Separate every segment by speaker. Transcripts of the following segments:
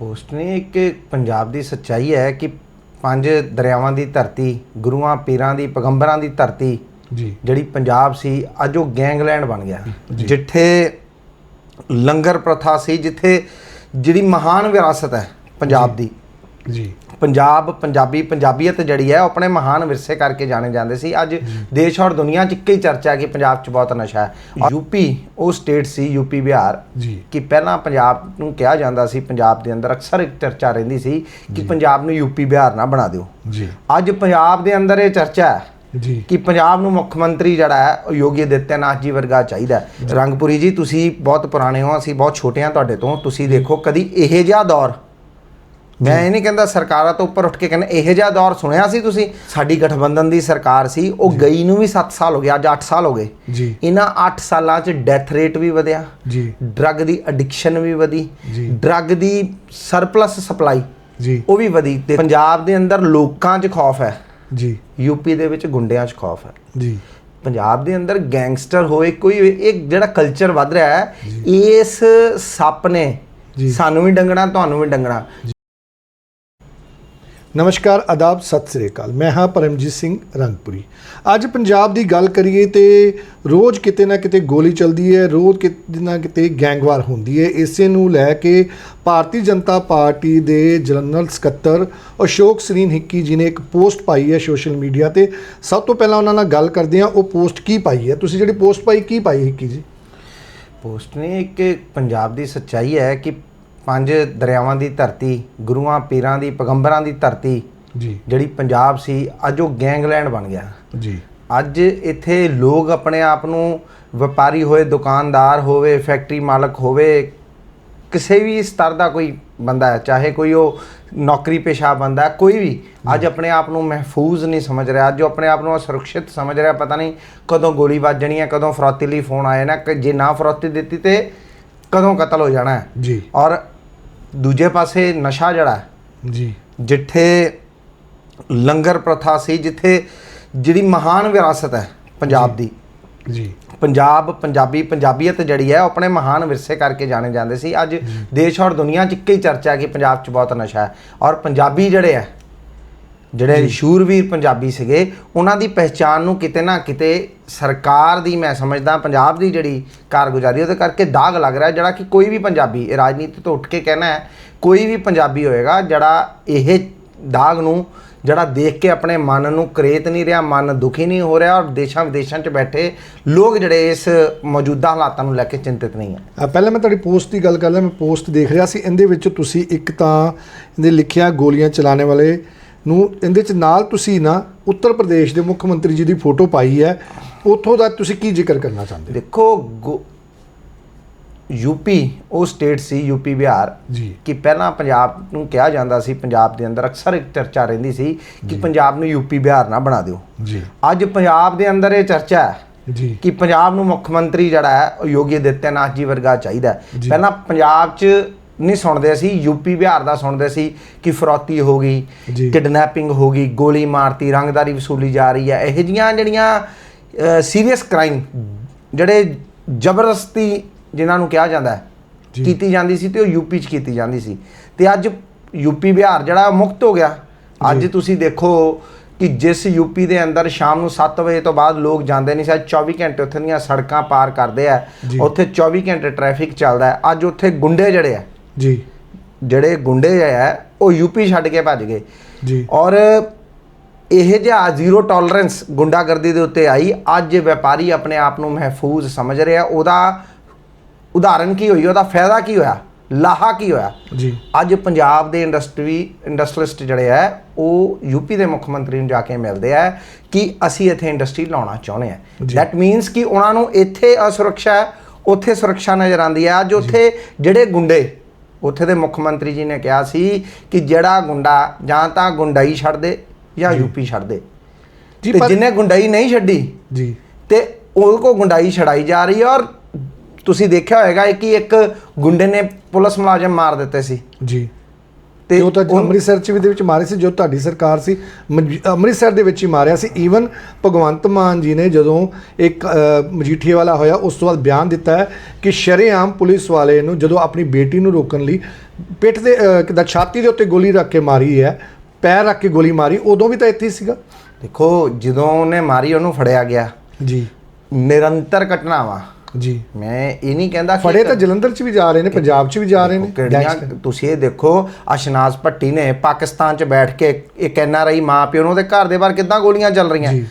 Speaker 1: Post ਨੇ ਇੱਕ ਪੰਜਾਬ ਦੀ ਸੱਚਾਈ ਹੈ ਕਿ ਪੰਜ ਦਰਿਆਵਾਂ ਦੀ ਧਰਤੀ ਗੁਰੂਆਂ ਪੀਰਾਂ ਦੀ ਪੈਗੰਬਰਾਂ ਦੀ ਧਰਤੀ
Speaker 2: ਜੀ।
Speaker 1: ਜਿਹੜੀ ਪੰਜਾਬ ਸੀ ਅੱਜ ਉਹ ਗੈਂਗਲੈਂਡ ਬਣ ਗਿਆ। ਜਿੱਥੇ ਲੰਗਰ ਪ੍ਰਥਾ ਸੀ ਜਿੱਥੇ ਜਿਹੜੀ ਮਹਾਨ ਵਿਰਾਸਤ ਹੈ ਪੰਜਾਬ ਦੀ।
Speaker 2: ਜੀ।
Speaker 1: ਪੰਜਾਬ ਪੰਜਾਬੀ ਪੰਜਾਬੀਅਤ ਜਿਹੜੀ ਹੈ ਉਹ ਆਪਣੇ ਮਹਾਨ ਵਿਰਸੇ ਕਰਕੇ ਜਾਣੇ ਜਾਂਦੇ ਸੀ। ਅੱਜ ਦੇਸ਼ ਔਰ ਦੁਨੀਆ 'ਚ ਇੱਕੇ ਹੀ ਚਰਚਾ ਹੈ ਕਿ ਪੰਜਾਬ 'ਚ ਬਹੁਤ ਨਸ਼ਾ ਹੈ। ਯੂਪੀ ਉਹ ਸਟੇਟ ਸੀ ਯੂਪੀ ਬਿਹਾਰ
Speaker 2: ਜੀ।
Speaker 1: ਕਿ ਪਹਿਲਾਂ ਪੰਜਾਬ ਨੂੰ ਕਿਹਾ ਜਾਂਦਾ ਸੀ ਪੰਜਾਬ ਦੇ ਅੰਦਰ ਅਕਸਰ ਇੱਕ ਚਰਚਾ ਰਹਿੰਦੀ ਸੀ ਕਿ ਪੰਜਾਬ ਨੂੰ ਯੂਪੀ ਬਿਹਾਰ ਨਾ ਬਣਾ ਦਿਓ।
Speaker 2: ਜੀ।
Speaker 1: ਅੱਜ ਪੰਜਾਬ ਦੇ ਅੰਦਰ ਇਹ ਚਰਚਾ ਹੈ
Speaker 2: ਜੀ।
Speaker 1: ਕਿ ਪੰਜਾਬ ਨੂੰ ਮੁੱਖ ਮੰਤਰੀ ਜਿਹੜਾ ਹੈ ਉਹ ਯੋਗੀ ਆਦਿੱਤਿਆਨਾਥ ਜੀ ਵਰਗਾ ਚਾਹੀਦਾ। ਰੰਗਪੁਰੀ ਜੀ ਤੁਸੀਂ ਬਹੁਤ ਪੁਰਾਣੇ ਹੋ ਅਸੀਂ ਬਹੁਤ ਛੋਟੇ ਹਾਂ ਤੁਹਾਡੇ ਤੋਂ। ਤੁਸੀਂ ਦੇਖੋ ਕਦੀ ਇਹ ਜਿਹਾ ਦੌਰ ਮੈਂ ਇਹ ਨਹੀਂ ਕਹਿੰਦਾ ਸਰਕਾਰਾਂ ਤੋਂ ਉੱਪਰ ਉੱਠ ਕੇ ਕਹਿੰਦਾ ਇਹ ਜਿਹਾ ਦੌਰ ਸੁਣਿਆ ਸੀ ਤੁਸੀਂ? ਸਾਡੀ ਗਠਬੰਧਨ ਦੀ ਸਰਕਾਰ ਸੀ ਉਹ ਗਈ ਨੂੰ ਵੀ 7 ਸਾਲ ਹੋ ਗਏ ਅੱਜ 8 ਸਾਲ ਹੋ ਗਏ।
Speaker 2: ਜੀ।
Speaker 1: ਇਹਨਾਂ 8 ਸਾਲਾਂ 'ਚ ਡੈਥ ਰੇਟ ਵੀ ਵਧਿਆ।
Speaker 2: ਜੀ।
Speaker 1: ਡਰੱਗ ਦੀ ਐਡਿਕਸ਼ਨ ਵੀ ਵਧੀ।
Speaker 2: ਜੀ।
Speaker 1: ਡਰੱਗ ਦੀ ਸਰਪਲਸ ਸਪਲਾਈ
Speaker 2: ਜੀ।
Speaker 1: ਉਹ ਵੀ ਵਧੀ ਤੇ ਪੰਜਾਬ ਦੇ ਅੰਦਰ ਲੋਕਾਂ 'ਚ ਖੌਫ ਹੈ।
Speaker 2: ਜੀ।
Speaker 1: ਯੂਪੀ ਦੇ ਵਿੱਚ ਗੁੰਡਿਆਂ 'ਚ ਖੌਫ ਹੈ।
Speaker 2: ਜੀ।
Speaker 1: ਪੰਜਾਬ ਦੇ ਅੰਦਰ ਗੈਂਗਸਟਰ ਹੋਏ ਕੋਈ ਇੱਕ ਜਿਹੜਾ ਕਲਚਰ ਵੱਧ ਰਿਹਾ ਹੈ ਇਸ ਸੱਪ ਨੇ। ਸਾਨੂੰ ਵੀ ਡੰਗਣਾ ਤੁਹਾਨੂੰ ਵੀ ਡੰਗਣਾ।
Speaker 2: ਨਮਸਕਾਰ, ਆਦਾਬ, ਸਤਿ ਸ੍ਰੀ ਅਕਾਲ। ਮੈਂ ਹਾਂ ਪਰਮਜੀਤ ਸਿੰਘ ਰੰਗਪੁਰੀ। ਅੱਜ ਪੰਜਾਬ ਦੀ ਗੱਲ ਕਰੀਏ ਤੇ ਰੋਜ਼ ਕਿਤੇ ਨਾ ਕਿਤੇ ਗੋਲੀ ਚੱਲਦੀ ਹੈ, ਰੋਜ਼ ਕਿਤੇ ਨਾ ਕਿਤੇ ਗੈਂਗਵਾਰ ਹੁੰਦੀ ਹੈ। ਇਸੇ ਨੂੰ ਲੈ ਕੇ ਭਾਰਤੀ ਜਨਤਾ ਪਾਰਟੀ ਦੇ ਜਨਰਲ ਸਕੱਤਰ ਅਸ਼ੋਕ ਸਰੀਨ ਹਿੱਕੀ ਜੀ ਨੇ ਇੱਕ ਪੋਸਟ ਪਾਈ ਹੈ ਸੋਸ਼ਲ ਮੀਡੀਆ ਤੇ। ਸਭ ਤੋਂ ਪਹਿਲਾਂ ਉਹਨਾਂ ਨਾਲ ਗੱਲ ਕਰਦੇ ਹਾਂ, ਉਹ ਪੋਸਟ ਕੀ ਪਾਈ ਹੈ? ਤੁਸੀਂ ਜਿਹੜੀ ਪੋਸਟ ਪਾਈ, ਕੀ ਪਾਈ ਹਿੱਕੀ ਜੀ?
Speaker 1: ਪੋਸਟ ਨੇ ਇੱਕ ਪੰਜਾਬ ਦੀ ਸੱਚਾਈ ਹੈ ਕਿ ਪੰਜ ਦਰਿਆਵਾਂ ਦੀ ਧਰਤੀ ਗੁਰੂਆਂ ਪੀਰਾਂ ਦੀ ਪੈਗੰਬਰਾਂ ਦੀ ਧਰਤੀ
Speaker 2: ਜੀ।
Speaker 1: ਜਿਹੜੀ ਪੰਜਾਬ ਸੀ ਅੱਜ ਉਹ ਗੈਂਗਲੈਂਡ ਬਣ ਗਿਆ।
Speaker 2: ਜੀ।
Speaker 1: ਅੱਜ ਇੱਥੇ ਲੋਕ ਆਪਣੇ ਆਪ ਨੂੰ ਵਪਾਰੀ ਹੋਏ ਦੁਕਾਨਦਾਰ ਹੋਵੇ ਫੈਕਟਰੀ ਮਾਲਕ ਹੋਵੇ ਕਿਸੇ ਵੀ ਸਤਰ ਦਾ ਕੋਈ ਬੰਦਾ ਹੈ ਚਾਹੇ ਕੋਈ ਉਹ ਨੌਕਰੀ ਪੇਸ਼ਾ ਬੰਦਾ ਹੈ ਕੋਈ ਵੀ ਅੱਜ ਆਪਣੇ ਆਪ ਨੂੰ ਮਹਿਫੂਜ਼ ਨਹੀਂ ਸਮਝ ਰਿਹਾ। ਅੱਜ ਉਹ ਆਪਣੇ ਆਪ ਨੂੰ ਸੁਰੱਖਿਅਤ ਸਮਝ ਰਿਹਾ ਪਤਾ ਨਹੀਂ ਕਦੋਂ ਗੋਲੀ ਵੱਜਣੀ ਹੈ ਕਦੋਂ ਫਰੌਤੀ ਲਈ ਫੋਨ ਆਏ ਨਾ ਕਿ ਜੇ ਨਾ ਫਰੌਤੀ ਦਿੱਤੀ ਤੇ ਕਦੋਂ ਕਤਲ ਹੋ ਜਾਣਾ ਹੈ।
Speaker 2: ਜੀ।
Speaker 1: ਔਰ ਦੂਜੇ ਪਾਸੇ ਨਸ਼ਾ ਜਿਹੜਾ ਹੈ
Speaker 2: ਜੀ।
Speaker 1: ਜਿੱਥੇ ਲੰਗਰ ਪ੍ਰਥਾ ਸੀ ਜਿੱਥੇ ਜਿਹੜੀ ਮਹਾਨ ਵਿਰਾਸਤ ਹੈ ਪੰਜਾਬ ਦੀ।
Speaker 2: ਜੀ।
Speaker 1: ਪੰਜਾਬ ਪੰਜਾਬੀ ਪੰਜਾਬੀਅਤ ਜਿਹੜੀ ਹੈ ਉਹ ਆਪਣੇ ਮਹਾਨ ਵਿਰਸੇ ਕਰਕੇ ਜਾਣੇ ਜਾਂਦੇ ਸੀ। ਅੱਜ ਦੇਸ਼ ਔਰ ਦੁਨੀਆ 'ਚ ਇੱਕੇ ਹੀ ਚਰਚਾ ਹੈ ਕਿ ਪੰਜਾਬ 'ਚ ਬਹੁਤ ਨਸ਼ਾ ਹੈ। ਔਰ ਪੰਜਾਬੀ ਜਿਹੜੇ ਹੈ ਜਿਹੜੇ ਸ਼ੂਰਵੀਰ ਪੰਜਾਬੀ ਸੀਗੇ ਉਹਨਾਂ ਦੀ ਪਹਿਚਾਨ ਨੂੰ ਕਿਤੇ ਨਾ ਕਿਤੇ ਸਰਕਾਰ ਦੀ ਮੈਂ ਸਮਝਦਾ ਪੰਜਾਬ ਦੀ ਜਿਹੜੀ ਕਾਰਗੁਜ਼ਾਰੀ ਉਹਦੇ ਕਰਕੇ ਦਾਗ ਲੱਗ ਰਿਹਾ ਜਿਹੜਾ ਕਿ ਕੋਈ ਵੀ ਪੰਜਾਬੀ ਇਹ ਰਾਜਨੀਤੀ ਤੋਂ ਉੱਠ ਕੇ ਕਹਿਣਾ ਹੈ ਕੋਈ ਵੀ ਪੰਜਾਬੀ ਹੋਏਗਾ ਜਿਹੜਾ ਇਹ ਦਾਗ ਨੂੰ ਜਿਹੜਾ ਦੇਖ ਕੇ ਆਪਣੇ ਮਨ ਨੂੰ ਕਰੇਤ ਨਹੀਂ ਰਿਹਾ ਮਨ ਦੁਖੀ ਨਹੀਂ ਹੋ ਰਿਹਾ ਔਰ ਦੇਸ਼ਾਂ ਵਿਦੇਸ਼ਾਂ 'ਚ ਬੈਠੇ ਲੋਕ ਜਿਹੜੇ ਇਸ ਮੌਜੂਦਾ ਹਾਲਾਤਾਂ ਨੂੰ ਲੈ ਕੇ ਚਿੰਤਿਤ ਨਹੀਂ ਹੈ।
Speaker 2: ਪਹਿਲਾਂ ਮੈਂ ਤੁਹਾਡੀ ਪੋਸਟ ਦੀ ਗੱਲ ਕਰ ਲਿਆ ਮੈਂ ਪੋਸਟ ਦੇਖ ਰਿਹਾ ਸੀ ਇਹਦੇ ਵਿੱਚ ਤੁਸੀਂ ਇੱਕ ਤਾਂ ਇਹਦੇ ਲਿਖਿਆ ਗੋਲੀਆਂ ਚਲਾਣੇ ਵਾਲੇ ਨੂੰ ਇਹਦੇ ਚ ਨਾਲ ਤੁਸੀਂ ਨਾ ਉੱਤਰ ਪ੍ਰਦੇਸ਼ ਦੇ ਮੁੱਖ ਮੰਤਰੀ ਜੀ ਦੀ ਫੋਟੋ ਪਾਈ ਹੈ। ਉੱਥੋਂ ਦਾ ਤੁਸੀਂ ਕੀ ਜ਼ਿਕਰ ਕਰਨਾ ਚਾਹੁੰਦੇ
Speaker 1: ਦੇਖੋ ਯੂਪੀ ਉਹ ਸਟੇਟ ਸੀ ਯੂਪੀ ਬਿਹਾਰ।
Speaker 2: ਜੀ।
Speaker 1: ਕਿ ਪਹਿਲਾਂ ਪੰਜਾਬ ਨੂੰ ਕਿਹਾ ਜਾਂਦਾ ਸੀ ਪੰਜਾਬ ਦੇ ਅੰਦਰ ਅਕਸਰ ਇੱਕ ਚਰਚਾ ਰਹਿੰਦੀ ਸੀ ਕਿ ਪੰਜਾਬ ਨੂੰ ਯੂਪੀ ਬਿਹਾਰ ਨਾ ਬਣਾ ਦਿਓ।
Speaker 2: ਜੀ।
Speaker 1: ਅੱਜ ਪੰਜਾਬ ਦੇ ਅੰਦਰ ਇਹ ਚਰਚਾ ਹੈ
Speaker 2: ਜੀ।
Speaker 1: ਕਿ ਪੰਜਾਬ ਨੂੰ ਮੁੱਖ ਮੰਤਰੀ ਜਿਹੜਾ ਹੈ ਉਹ ਯੋਗੀ ਆਦਿੱਤਿਆਨਾਥ ਜੀ ਵਰਗਾ ਚਾਹੀਦਾ। ਪਹਿਲਾਂ ਪੰਜਾਬ 'ਚ ਨਹੀਂ ਸੁਣਦੇ ਸੀ ਯੂਪੀ ਬਿਹਾਰ ਦਾ ਸੁਣਦੇ ਸੀ ਕਿ ਫਰੌਤੀ ਹੋ ਗਈ। ਕਿਡਨੈਪਿੰਗ ਹੋ ਗਈ ਗੋਲੀ ਮਾਰਤੀ ਰੰਗਦਾਰੀ ਵਸੂਲੀ ਜਾ ਰਹੀ ਹੈ ਇਹ ਜੀਆਂ ਜਿਹੜੀਆਂ ਸੀਰੀਅਸ ਕ੍ਰਾਈਮ ਜਿਹੜੇ ਜ਼ਬਰਦਸਤੀ ਜਿਨ੍ਹਾਂ ਨੂੰ ਕਿਹਾ ਜਾਂਦਾ ਹੈ। ਕੀਤੀ ਜਾਂਦੀ ਸੀ ਤੇ ਉਹ ਯੂਪੀ 'ਚ ਕੀਤੀ ਜਾਂਦੀ ਸੀ ਤੇ ਅੱਜ ਯੂਪੀ ਬਿਹਾਰ ਜਿਹੜਾ ਮੁਕਤ ਹੋ ਗਿਆ ਅੱਜ ਤੁਸੀਂ ਦੇਖੋ ਕਿ ਜਿਸ ਯੂਪੀ ਦੇ ਅੰਦਰ ਸ਼ਾਮ ਨੂੰ 7 ਵਜੇ ਤੋਂ ਬਾਅਦ ਲੋਕ ਜਾਂਦੇ ਨਹੀਂ ਸੀ ਅੱਜ 24 ਘੰਟੇ ਉੱਥੇ ਦੀਆਂ ਸੜਕਾਂ ਪਾਰ ਕਰਦੇ ਆ। ਉੱਥੇ 24 ਘੰਟੇ ਟ੍ਰੈਫਿਕ ਚੱਲਦਾ ਹੈ ਅੱਜ ਉੱਥੇ ਗੁੰਡੇ ਜਿਹੜੇ ਆ
Speaker 2: ਜੀ।
Speaker 1: ਜਿਹੜੇ ਗੁੰਡੇ ਆ ਉਹ ਯੂਪੀ ਛੱਡ ਕੇ ਭੱਜ ਗਏ।
Speaker 2: ਜੀ।
Speaker 1: ਔਰ ਇਹ ਜਿਹਾ ਜ਼ੀਰੋ ਟੋਲਰੈਂਸ ਗੁੰਡਾਗਰਦੀ ਦੇ ਉੱਤੇ ਆਈ ਅੱਜ ਵਪਾਰੀ ਆਪਣੇ ਆਪ ਨੂੰ ਮਹਿਫੂਜ਼ ਸਮਝ ਰਿਹਾ ਉਹਦਾ ਉਦਾਹਰਨ ਕੀ ਹੋਈ ਉਹਦਾ ਫਾਇਦਾ ਕੀ ਹੋਇਆ ਲਾਹਾ ਕੀ ਹੋਇਆ?
Speaker 2: ਜੀ।
Speaker 1: ਅੱਜ ਪੰਜਾਬ ਦੇ ਇੰਡਸਟਰੀ ਇੰਡਸਟਰੀਲਿਸਟ ਜਿਹੜੇ ਆ ਉਹ ਯੂਪੀ ਦੇ ਮੁੱਖ ਮੰਤਰੀ ਨੂੰ ਜਾ ਕੇ ਮਿਲਦੇ ਆ ਕਿ ਅਸੀਂ ਇੱਥੇ ਇੰਡਸਟਰੀ ਲਾਉਣਾ ਚਾਹੁੰਦੇ ਆ। ਦੈਟ ਮੀਨਸ ਕਿ ਉਹਨਾਂ ਨੂੰ ਇੱਥੇ ਅਸੁਰੱਖਿਆ ਹੈ ਉੱਥੇ ਸੁਰੱਖਿਆ ਨਜ਼ਰ ਆਉਂਦੀ ਹੈ ਅੱਜ ਉੱਥੇ ਜਿਹੜੇ ਗੁੰਡੇ ਉੱਥੇ ਦੇ ਮੁੱਖ ਮੰਤਰੀ ਜੀ ਨੇ ਕਿਹਾ ਸੀ ਕਿ ਜਿਹੜਾ ਗੁੰਡਾ ਜਾਂ ਤਾਂ ਗੁੰਡਾਈ ਛੱਡ ਦੇ ਜਾਂ ਯੂਪੀ ਛੱਡ ਦੇ।
Speaker 2: ਜੀ
Speaker 1: ਤੇ
Speaker 2: ਪਰ
Speaker 1: ਜਿਹਨੇ ਗੁੰਡਾਈ ਨਹੀਂ ਛੱਡੀ
Speaker 2: ਜੀ।
Speaker 1: ਤੇ ਉਹਦੇ ਕੋ ਗੁੰਡਾਈ ਛੜਾਈ ਜਾ ਰਹੀ ਹੈ ਔਰ ਤੁਸੀਂ ਦੇਖਿਆ ਹੋਵੇਗਾ ਕਿ ਇੱਕ ਗੁੰਡੇ ਨੇ ਪੁਲਿਸ ਮੁਲਾਜ਼ਮ ਮਾਰ ਦਿੱਤੇ ਸੀ।
Speaker 2: ਜੀ। ਤੇ ਉਹ ਤਾਂ ਅੰਮ੍ਰਿਤਸਰ ਚ ਵੀ ਦੇ ਵਿੱਚ ਮਾਰੇ ਸੀ ਜੋ ਤੁਹਾਡੀ ਸਰਕਾਰ ਸੀ ਅੰਮ੍ਰਿਤਸਰ ਦੇ ਵਿੱਚ ਹੀ ਮਾਰਿਆ ਸੀ। ਈਵਨ ਭਗਵੰਤ ਮਾਨ ਜੀ ਨੇ ਜਦੋਂ ਇੱਕ ਮਜੀਠੀਏ ਵਾਲਾ ਹੋਇਆ ਉਸ ਤੋਂ ਬਾਅਦ ਬਿਆਨ ਦਿੱਤਾ ਹੈ ਕਿ ਸ਼ਰੇਆਮ ਪੁਲਿਸ ਵਾਲੇ ਨੂੰ ਜਦੋਂ ਆਪਣੀ ਬੇਟੀ ਨੂੰ ਰੋਕਣ ਲਈ ਪਿੱਠ ਦੇ ਕਿੱਦਾਂ ਛਾਤੀ ਦੇ ਉੱਤੇ ਗੋਲੀ ਰੱਖ ਕੇ ਮਾਰੀ ਹੈ ਪੈਰ ਰੱਖ ਕੇ ਗੋਲੀ ਮਾਰੀ ਉਦੋਂ ਵੀ ਤਾਂ ਇੱਥੇ ਹੀ ਸੀਗਾ।
Speaker 1: ਦੇਖੋ ਜਦੋਂ ਉਹਨੇ ਮਾਰੀ ਉਹਨੂੰ ਫੜਿਆ ਗਿਆ।
Speaker 2: ਜੀ।
Speaker 1: ਨਿਰੰਤਰ ਘਟਨਾਵਾਂ।
Speaker 2: ਜੀ
Speaker 1: ਮੈਂ ਇਹ ਨਹੀਂ ਕਹਿੰਦਾ ਕਿ
Speaker 2: ਫੜੇ ਤਾਂ ਜਲੰਧਰ ਚ ਵੀ ਜਾ ਰਹੇ ਨੇ ਪੰਜਾਬ ਚ ਵੀ ਜਾ ਰਹੇ ਨੇ
Speaker 1: ਕਿਹੜੀਆਂ। ਤੁਸੀਂ ਇਹ ਦੇਖੋ ਅਸ਼ਨਾਜ਼ ਭੱਟੀ ਨੇ ਪਾਕਿਸਤਾਨ 'ਚ ਬੈਠ ਕੇ ਇੱਕ ਐਨਆਰਆਈ ਮਾਂ ਪਿਓ ਨੂੰ ਉਹਦੇ ਘਰ ਦੇ ਬਾਹਰ ਕਿੱਦਾਂ ਗੋਲੀਆਂ ਚੱਲ ਰਹੀਆਂ
Speaker 2: ਜੀ।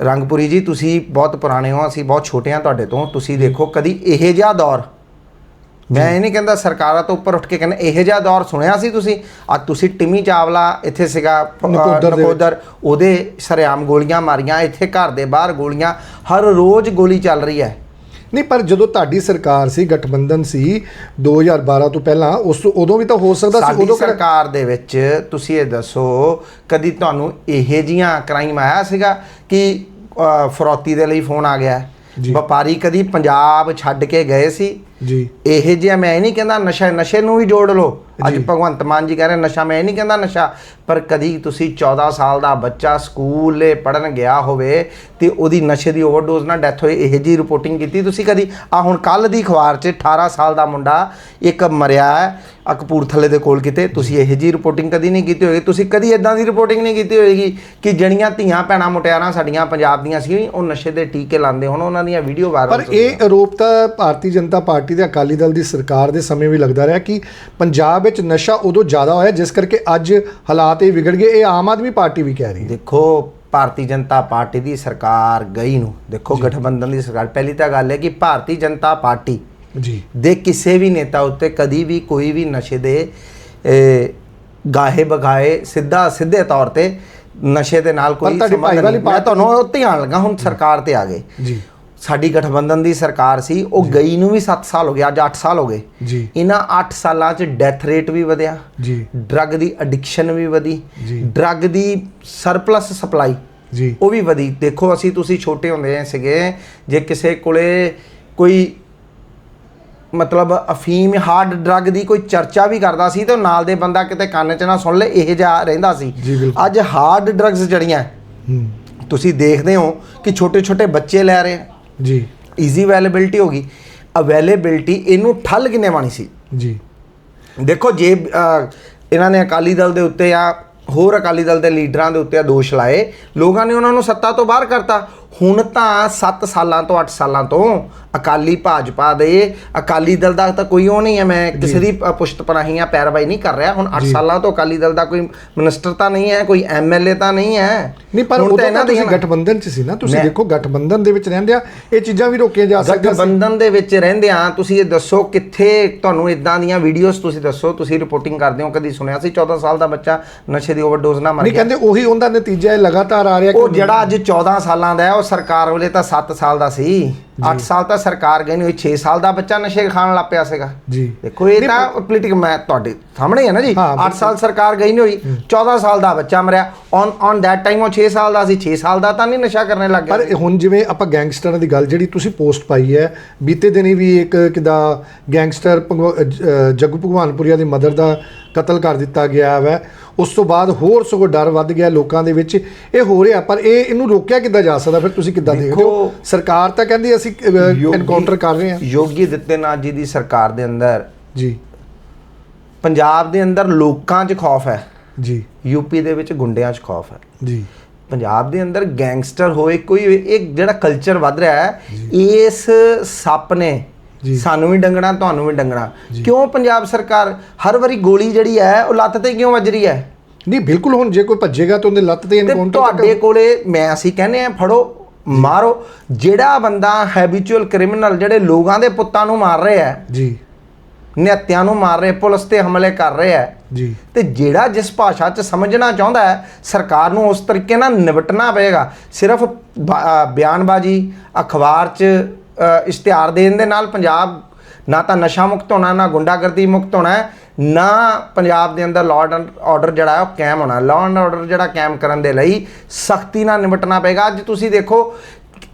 Speaker 1: ਰੰਗਪੁਰੀ ਜੀ ਤੁਸੀਂ ਬਹੁਤ ਪੁਰਾਣੇ ਹੋ ਅਸੀਂ ਬਹੁਤ ਛੋਟੇ ਹਾਂ ਤੁਹਾਡੇ ਤੋਂ ਤੁਸੀਂ ਦੇਖੋ ਕਦੀ ਇਹ ਜਿਹਾ ਦੌਰ ਮੈਂ ਇਹ ਨਹੀਂ ਕਹਿੰਦਾ ਸਰਕਾਰਾਂ ਤੋਂ ਉੱਪਰ ਉੱਠ ਕੇ ਕਹਿੰਦਾ ਇਹ ਜਿਹਾ ਦੌਰ ਸੁਣਿਆ ਸੀ ਤੁਸੀਂ ਅੱਜ ਤੁਸੀਂ ਟਿਮੀ ਚਾਵਲਾ ਇੱਥੇ ਸੀਗਾ।
Speaker 2: ਨਕੋਦਰ
Speaker 1: ਉਹਦੇ ਸਰੇਆਮ ਗੋਲੀਆਂ ਮਾਰੀਆਂ ਇੱਥੇ ਘਰ ਦੇ ਬਾਹਰ ਗੋਲੀਆਂ ਹਰ ਰੋਜ਼ ਗੋਲੀ ਚੱਲ ਰਹੀ ਹੈ
Speaker 2: ਨਹੀਂ ਪਰ ਜਦੋਂ ਤੁਹਾਡੀ ਸਰਕਾਰ ਸੀ ਗਠਬੰਧਨ ਸੀ 2012 ਤੋਂ ਪਹਿਲਾਂ ਉਸ ਤੋਂ ਉਦੋਂ ਵੀ ਤਾਂ ਹੋ ਸਕਦਾ ਸੀ ਉਦੋਂ
Speaker 1: ਸਰਕਾਰ ਦੇ ਵਿੱਚ ਤੁਸੀਂ ਇਹ ਦੱਸੋ ਕਦੀ ਤੁਹਾਨੂੰ ਇਹੇ ਜੀਆਂ ਕ੍ਰਾਈਮ ਆਇਆ ਸੀਗਾ ਕਿ ਫਰੌਤੀ ਦੇ ਲਈ ਫੋਨ ਆ ਗਿਆ। ਵਪਾਰੀ ਕਦੀ ਪੰਜਾਬ ਛੱਡ ਕੇ ਗਏ ਸੀ
Speaker 2: ਜੀ।
Speaker 1: ਇਹ ਜਿਹਾ ਮੈਂ ਇਹ ਨਹੀਂ ਕਹਿੰਦਾ ਨਸ਼ਾ ਨਸ਼ੇ ਨੂੰ ਵੀ ਜੋੜ ਲਓ। ਅੱਜ। ਭਗਵੰਤ ਮਾਨ ਜੀ ਕਹਿ ਰਹੇ ਨਸ਼ਾ ਮੈਂ ਇਹ ਨਹੀਂ ਕਹਿੰਦਾ ਨਸ਼ਾ ਪਰ ਕਦੀ ਤੁਸੀਂ 14 ਸਾਲ ਦਾ ਬੱਚਾ ਸਕੂਲੇ ਪੜਨ ਗਿਆ ਹੋਵੇ ਤੇ ਉਹਦੀ ਨਸ਼ੇ ਦੀ ਓਵਰਡੋਜ਼ ਨਾਲ ਡੈਥ ਹੋਏ ਇਹ ਜੀ ਰਿਪੋਰਟਿੰਗ ਕੀਤੀ ਤੁਸੀਂ ਕਦੀ? ਆ ਹੁਣ ਕੱਲ ਦੀ ਅਖਬਾਰ 'ਚ 18 ਸਾਲ ਦਾ ਮੁੰਡਾ ਇੱਕ ਮਰਿਆ ਹੈ ਆ ਕਪੂਰਥਲੇ ਦੇ ਕੋਲ ਕਿਤੇ। ਤੁਸੀਂ ਇਹ ਜੀ ਰਿਪੋਰਟਿੰਗ ਕਦੀ ਨਹੀਂ ਕੀਤੀ ਹੋਏਗੀ। ਤੁਸੀਂ ਕਦੀ ਇਦਾਂ ਦੀ ਰਿਪੋਰਟਿੰਗ ਨਹੀਂ ਕੀਤੀ ਹੋਏਗੀ ਕਿ ਜਿਹੜੀਆਂ ਧੀਆਂ ਭੈਣਾਂ ਮੁਟਿਆਰਾਂ ਸਾਡੀਆਂ ਪੰਜਾਬ ਦੀਆਂ ਸੀ ਉਹ ਨਸ਼ੇ ਦੇ ਟੀਕੇ ਲਾਉਂਦੇ ਹੁਣ ਉਹਨਾਂ ਦੀਆਂ ਵੀਡੀਓ ਵਾਇਰਲ
Speaker 2: ਪਰ ਇਹ ਆਰੋਪ ਤਾਂ ਭਾਰਤੀ ਜਨਤਾ ਪਾਰਟੀ ਤੇ ਅਕਾਲੀ ਦਲ ਦੀ ਸਰਕਾਰ ਦੇ ਸਮੇਂ ਵੀ ਲੱਗਦਾ ਰਿਹਾ ਕਿ ਪੰਜਾਬ ਵਿੱਚ ਨਸ਼ਾ ਉਦੋਂ ਜ਼ਿਆਦਾ ਹੋਇਆ ਜਿਸ ਕਰਕੇ ਅੱਜ ਹਾਲਾਤ ਇਹ ਵਿਗੜ ਗਏ ਇਹ ਆਮ ਆਦਮੀ ਪਾਰਟੀ ਵੀ ਕਹਿ ਰਹੀ ਹੈ।
Speaker 1: ਦੇਖੋ ਭਾਰਤੀ ਜਨਤਾ ਪਾਰਟੀ ਦੀ ਸਰਕਾਰ ਗਈ ਨੂੰ। ਦੇਖੋ ਗਠਬੰਧਨ ਦੀ ਸਰਕਾਰ। ਪਹਿਲੀ ਤਾਂ ਗੱਲ ਹੈ ਕਿ ਭਾਰਤੀ ਜਨਤਾ ਪਾਰਟੀ
Speaker 2: ਜੀ।
Speaker 1: ਦੇ ਕਿਸੇ ਵੀ ਨੇਤਾ ਉੱਤੇ ਕਦੀ ਵੀ ਕੋਈ ਵੀ ਨਸ਼ੇ ਦੇ ਗਾਹੇ ਬਗਾਏ ਸਿੱਧਾ ਸਿੱਧੇ ਤੌਰ ਤੇ ਨਸ਼ੇ ਦੇ ਨਾਲ ਕੋਈ ਸੰਬੰਧ ਨਹੀਂ। ਮੈਂ
Speaker 2: ਪਾਰਟੀ-
Speaker 1: ਤੁਹਾਨੂੰ ਉਹ ਧਿਆਨ ਲਗਾ ਹੁਣ ਸਰਕਾਰ ਤੇ ਆ ਗਏ।
Speaker 2: ਜੀ।
Speaker 1: ਸਾਡੀ ਗਠਬੰਧਨ ਦੀ ਸਰਕਾਰ ਸੀ ਉਹ ਗਈ ਨੂੰ ਵੀ 7 ਸਾਲ ਹੋ ਗਏ ਅੱਜ 8 ਸਾਲ ਹੋ ਗਏ।
Speaker 2: ਜੀ।
Speaker 1: ਇਹਨਾਂ 8 ਸਾਲਾਂ 'ਚ ਡੈਥ ਰੇਟ ਵੀ ਵਧਿਆ।
Speaker 2: ਜੀ।
Speaker 1: ਡਰੱਗ ਦੀ ਐਡਿਕਸ਼ਨ ਵੀ ਵਧੀ।
Speaker 2: ਜੀ।
Speaker 1: ਡਰੱਗ ਦੀ ਸਰਪਲਸ ਸਪਲਾਈ
Speaker 2: ਜੀ।
Speaker 1: ਉਹ ਵੀ ਵਧੀ। ਦੇਖੋ ਅਸੀਂ ਤੁਸੀਂ ਛੋਟੇ ਹੁੰਦੇ ਸੀਗੇ ਜੇ ਕਿਸੇ ਕੋਲੇ ਕੋਈ ਮਤਲਬ ਅਫੀਮ ਹਾਰਡ ਡਰੱਗ ਦੀ ਕੋਈ ਚਰਚਾ ਵੀ ਕਰਦਾ ਸੀ ਤੇ ਨਾਲ ਦੇ ਬੰਦਾ ਕਿਤੇ ਕੰਨ 'ਚ ਨਾ ਸੁਣ ਲੇ ਇਹ ਜਾ ਰਹਿੰਦਾ ਸੀ। ਅੱਜ ਹਾਰਡ ਡਰੱਗਸ ਜੜੀਆਂ।
Speaker 2: ਹੂੰ।
Speaker 1: ਤੁਸੀਂ ਦੇਖਦੇ ਹੋ ਕਿ ਛੋਟੇ ਛੋਟੇ ਬੱਚੇ ਲੈ ਰਹੇ
Speaker 2: ਜੀ।
Speaker 1: ਈਜ਼ੀ ਅਵੇਲੇਬਿਲਟੀ ਹੋ ਗਈ। ਅਵੇਲੇਬਿਲਟੀ ਇਹਨੂੰ ਠੱਲ ਕਿਨੇ ਬਾਣੀ ਸੀ?
Speaker 2: ਜੀ।
Speaker 1: ਦੇਖੋ ਜੇ ਇਹਨਾਂ ਨੇ ਅਕਾਲੀ ਦਲ ਦੇ ਉੱਤੇ ਆ ਹੋਰ ਅਕਾਲੀ ਦਲ ਦੇ ਲੀਡਰਾਂ ਦੇ ਉੱਤੇ ਆ ਦੋਸ਼ ਲਾਏ ਲੋਕਾਂ ਨੇ ਉਹਨਾਂ ਨੂੰ ਸੱਤਾ ਤੋਂ ਬਾਹਰ ਕਰਤਾ। ਹੁਣ ਤਾਂ 7 ਸਾਲਾਂ ਤੋਂ 8 ਸਾਲਾਂ ਤੋਂ ਅਕਾਲੀ ਭਾਜਪਾ ਦੇ ਅਕਾਲੀ ਦਲ ਦਾ ਤਾਂ ਕੋਈ ਉਹ ਨਹੀਂ ਹੈ ਮੈਂ ਕਿਸੇ ਦੀ ਪੁਸ਼ਤ ਪਨਾਹੀ ਜਾਂ ਪੈਰਵਾਈ ਨਹੀਂ ਕਰ ਰਿਹਾ। ਹੁਣ 8 ਸਾਲਾਂ ਤੋਂ ਅਕਾਲੀ ਦਲ ਦਾ ਕੋਈ ਮਿਨਿਸਟਰ ਤਾਂ ਨਹੀਂ ਹੈ ਕੋਈ ਐਮਐਲਏ ਤਾਂ ਨਹੀਂ ਹੈ।
Speaker 2: ਨਹੀਂ ਪਰ ਉਦੋਂ ਤਾਂ ਤੁਸੀਂ ਗਠਬੰਧਨ ਚ ਸੀ ਨਾ ਤੁਸੀਂ ਦੇਖੋ ਗਠਬੰਧਨ ਦੇ ਵਿੱਚ ਰਹਿੰਦਿਆਂ ਇਹ ਚੀਜ਼ਾਂ ਵੀ ਰੋਕੀਆਂ ਜਾ ਸਕਦੀਆਂ
Speaker 1: ਗਠਬੰਧਨ ਦੇ ਵਿੱਚ ਰਹਿੰਦੇ ਆ ਤੁਸੀਂ ਇਹ ਦੱਸੋ ਕਿੱਥੇ ਤੁਹਾਨੂੰ ਇਦਾਂ ਦੀਆਂ ਵੀਡੀਓਜ਼ ਤੁਸੀਂ ਦੱਸੋ ਤੁਸੀਂ ਰਿਪੋਰਟਿੰਗ ਕਰਦੇ ਹੋ ਕਦੀ ਸੁਣਿਆ ਸੀ 14 ਸਾਲ ਦਾ ਬੱਚਾ ਨਸ਼ੇ ਦੀ ਓਵਰਡੋਜ਼ ਨਾਲ ਮਰ
Speaker 2: ਨਹੀਂ
Speaker 1: ਗਿਆ?
Speaker 2: ਕਹਿੰਦੇ ਉਹੀ ਉਹਦਾ ਨਤੀਜਾ ਇਹ ਲਗਾਤਾਰ ਆ ਰਿਹਾ
Speaker 1: ਉਹ ਜਿਹੜਾ ਅੱਜ 14 ਸਾਲਾਂ ਦਾ ਹੈ ਉਹ ਸਰਕਾਰ ਵੇਲੇ ਤਾਂ 7 ਸਾਲ ਦਾ ਸੀ। 8 ਸਾਲ ਤਾਂ ਸਰਕਾਰ ਗਈ ਨਹੀਂ ਹੋਈ 6 ਸਾਲ ਦਾ ਬੱਚਾ ਨਸ਼ੇ ਖਾਣ ਲੱਗ ਪਿਆ ਸੀਗਾ।
Speaker 2: ਜੀ।
Speaker 1: ਦੇਖੋ ਇਹ ਤਾਂ ਪੋਲੀਟਿਕ ਮੈਂ ਤੁਹਾਡੇ ਸਾਹਮਣੇ ਹੀ ਨਾ ਜੀ।
Speaker 2: ਹਾਂ,
Speaker 1: 8 ਸਾਲ ਸਰਕਾਰ ਗਈ ਨਹੀਂ ਹੋਈ 14 ਸਾਲ ਦਾ ਬੱਚਾ ਮਰਿਆ। ਔਨ ਔਨ ਦੈਟ ਟਾਈਮ ਉਹ 6 ਸਾਲ ਦਾ ਸੀ। 6 ਸਾਲ ਦਾ ਤਾਂ ਨਹੀਂ ਨਸ਼ਾ ਕਰਨ ਲੱਗ ਗਿਆ
Speaker 2: ਪਰ ਹੁਣ ਜਿਵੇਂ ਆਪਾਂ ਗੈਂਗਸਟਰਾਂ ਦੀ ਗੱਲ ਜਿਹੜੀ ਤੁਸੀਂ ਪੋਸਟ ਪਾਈ ਹੈ ਬੀਤੇ ਦਿਨੀ ਵੀ ਇੱਕ ਕਿਦਾ ਗੈਂਗਸਟਰ ਜੱਗੂ ਭਗਵਾਨਪੁਰੀਆ ਦੀ ਮਦਰ ਦਾ ਕਤਲ ਕਰ ਦਿੱਤਾ ਗਿਆ ਹੈ ਉਸ ਤੋਂ ਬਾਅਦ ਹੋਰ ਸਗੋਂ ਡਰ ਵੱਧ ਗਿਆ ਲੋਕਾਂ ਦੇ ਵਿੱਚ। ਇਹ ਹੋ ਰਿਹਾ ਪਰ ਇਹ ਇਹਨੂੰ ਰੋਕਿਆ ਕਿੱਦਾਂ ਜਾ ਸਕਦਾ? ਫਿਰ ਤੁਸੀਂ ਕਿੱਦਾਂ ਦੇਖਦੇ ਹੋ? ਸਰਕਾਰ ਤਾਂ ਕਹਿੰਦੀ ਅਸੀਂ ਐਨਕਾਊਂਟਰ ਕਰ ਰਹੇ ਹਾਂ।
Speaker 1: ਯੋਗੀ ਆਦਿੱਤਿਆਨਾਥ ਜੀ ਦੀ ਸਰਕਾਰ ਦੇ ਅੰਦਰ
Speaker 2: ਜੀ।
Speaker 1: ਪੰਜਾਬ ਦੇ ਅੰਦਰ ਲੋਕਾਂ 'ਚ ਖੌਫ ਹੈ।
Speaker 2: ਜੀ।
Speaker 1: ਯੂਪੀ ਦੇ ਵਿੱਚ ਗੁੰਡਿਆਂ 'ਚ ਖੌਫ ਹੈ।
Speaker 2: ਜੀ।
Speaker 1: ਪੰਜਾਬ ਦੇ ਅੰਦਰ ਗੈਂਗਸਟਰ ਹੋਏ ਕੋਈ ਇੱਕ ਜਿਹੜਾ ਕਲਚਰ ਵੱਧ ਰਿਹਾ ਹੈ ਇਸ ਸੱਪ ਨੇ। ਸਾਨੂੰ ਵੀ ਡੰਗਣਾ ਤੁਹਾਨੂੰ ਵੀ ਡੰਗਣਾ। ਕਿਉਂ ਪੰਜਾਬ ਸਰਕਾਰ ਹਰ ਵਾਰੀ ਗੋਲੀ ਜਿਹੜੀ ਹੈ ਉਹ ਲੱਤ ਤੇ ਕਿਉਂ ਵੱਜ ਰਹੀ ਹੈ?
Speaker 2: ਨਹੀਂ ਬਿਲਕੁਲ ਹੁਣ ਜੇ ਕੋਈ ਭੱਜੇਗਾ ਤਾਂ ਉਹਦੇ ਲੱਤ ਤੇ
Speaker 1: ਤੇ
Speaker 2: ਐਨਕਾਊਂਟਰ
Speaker 1: ਤੁਹਾਡੇ ਕੋਲੇ ਮੈਂ ਅਸੀਂ ਕਹਿੰਦੇ ਆ ਫੜੋ। ਮਾਰੋ। ਜਿਹੜਾ ਬੰਦਾ ਹੈਬਿਚੁਅਲ ਕ੍ਰਿਮੀਨਲ ਜਿਹੜੇ ਲੋਕਾਂ ਦੇ ਪੁੱਤਾਂ ਨੂੰ ਮਾਰ ਰਿਹਾ ਹੈ
Speaker 2: ਜੀ।
Speaker 1: ਨਿਹੱਤਿਆਂ ਨੂੰ ਮਾਰ ਰਿਹਾ ਪੁਲਿਸ ਤੇ ਹਮਲੇ ਕਰ ਰਿਹਾ ਹੈ
Speaker 2: ਜੀ।
Speaker 1: ਤੇ ਜਿਹੜਾ ਜਿਸ ਭਾਸ਼ਾ 'ਚ ਸਮਝਣਾ ਚਾਹੁੰਦਾ ਹੈ ਸਰਕਾਰ ਨੂੰ ਉਸ ਤਰੀਕੇ ਨਾਲ ਨਿਪਟਣਾ ਪਏਗਾ। ਸਿਰਫ ਬ- ਅ, ਬਿਆਨਬਾਜ਼ੀ ਅਖਬਾਰ 'ਚ ਅ, ਇਸ਼ਤਿਹਾਰ ਦੇਣ ਦੇ ਨਾਲ ਪੰਜਾਬ ਨਾ ਤਾਂ ਨਸ਼ਾ ਮੁਕਤ ਹੋਣਾ ਨਾ ਗੁੰਡਾਗਰਦੀ ਮੁਕਤ ਹੋਣਾ ਨਾ ਪੰਜਾਬ ਦੇ ਅੰਦਰ ਲਾਅ ਐਂਡ ਆਰਡਰ ਜਿਹੜਾ ਹੈ ਉਹ ਕਾਇਮ ਹੋਣਾ। ਲਾਅ ਐਂਡ ਆਰਡਰ ਜਿਹੜਾ ਕਾਇਮ ਕਰਨ ਦੇ ਲਈ ਸਖਤੀ ਨਾਲ ਨਿਪਟਣਾ ਪਏਗਾ। ਅੱਜ ਤੁਸੀਂ ਦੇਖੋ